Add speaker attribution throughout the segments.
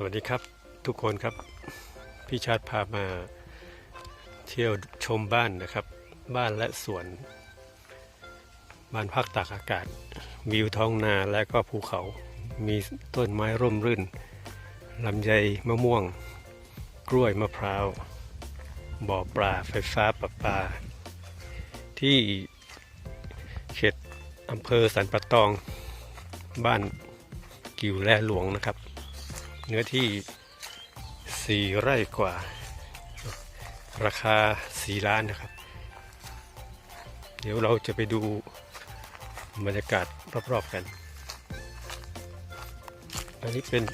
Speaker 1: สวัสดีครับทุกคนครับ พี่ชาติพามาเที่ยวชมบ้านนะครับ บ้านและสวน บ้านพักตากอากาศ วิวท้องนาและก็ภูเขา มีต้นไม้ร่มรื่นลำไยมะม่วง กล้วยมะพร้าว บ่อปลาไฟฟ้าประปา ที่เขตอำเภอสันปะตอง บ้านกิวแลหลวงนะครับ เนื้อที่ 4 ไร่กว่า ราคา 4 ล้านนะครับ เดี๋ยวเราจะไปดูบรรยากาศรอบๆกัน อันนี้เป็น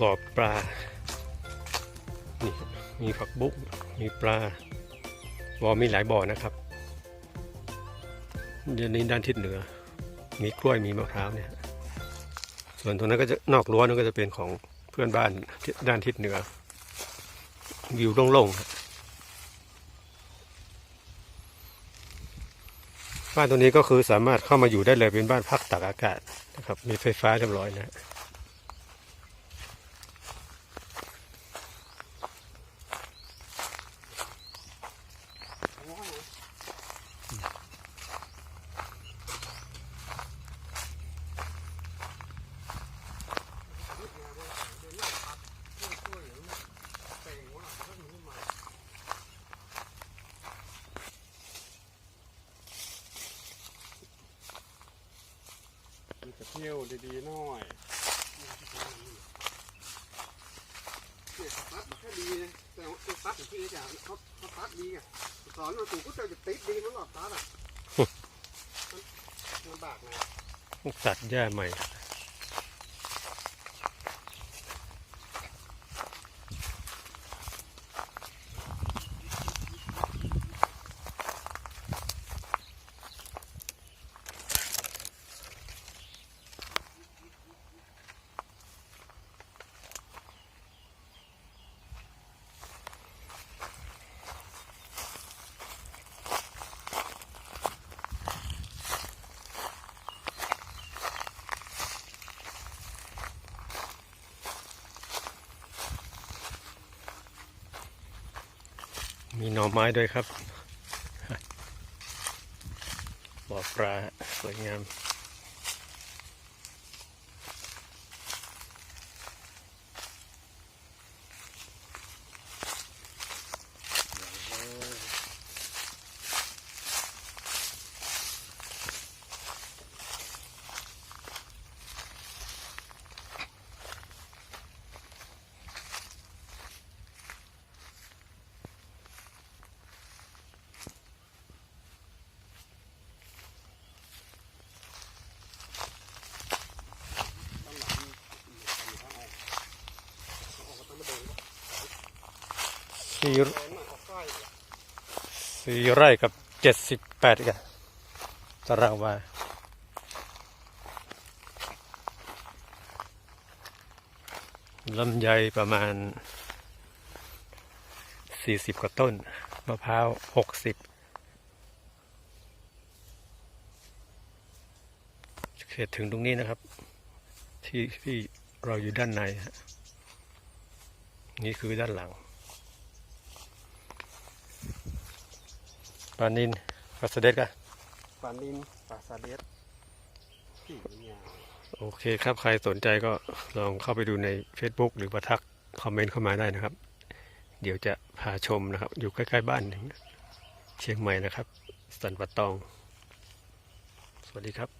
Speaker 1: บ่อปลา นี่มีผักบุ้งมีปลา บ่อมีหลายบ่อนะครับเดี๋ยวนี้ด้านทิศเหนือ มีกล้วยมีมะพร้าวเนี่ย ส่วนตรงนั้นก็จะนอกรั้วนั่นก็จะเป็นของเพื่อนบ้านด้านทิศเหนือ วิวโล่งๆบ้านตรงนี้ก็คือสามารถเข้ามาอยู่ได้เลยเป็นบ้านพักตากอากาศนะครับ มีไฟฟ้าเรียบร้อยนะ
Speaker 2: มันจะ เที่ยวดีๆหน่อย
Speaker 3: เนี่ยเขาตัดแค่ดีนะแต่ว่าเขาตัดอย่างที่นี่จ้ะเขาเขาตัดดีไงสอนมาถูกก็จะติดดีมันหลอดตัดอะมันลำบากนะ
Speaker 1: ตัดหญ้าใหม่ มีหน่อไม้ด้วยครับบ่อปลาสวยงาม
Speaker 3: ต้องหลังมีทางออกเขาออกมาต้องมาเดิน
Speaker 1: สี่สี่ไร่กับเจ็ดสิบแปดกันตารางวาลำไยประมาณสี่สิบกว่าต้น มะพร้าวหกสิบเขตถึงตรงนี้นะครับ ที่ที่เราอยู่ด้านใน นี่คือด้านหลัง ปลานินปลาสะเด็ดกะ
Speaker 3: ปลานินปลาซาเดสที่ยาว
Speaker 1: โอเคครับใครสนใจก็ลองเข้าไปดูใน Facebook หรือว่าทักคอมเมนต์เข้ามาได้นะครับ เดี๋ยวจะพาชมนะครับ อยู่ใกล้ๆบ้านถึงเชียงใหม่นะครับ สันปะตอง สวัสดีครับ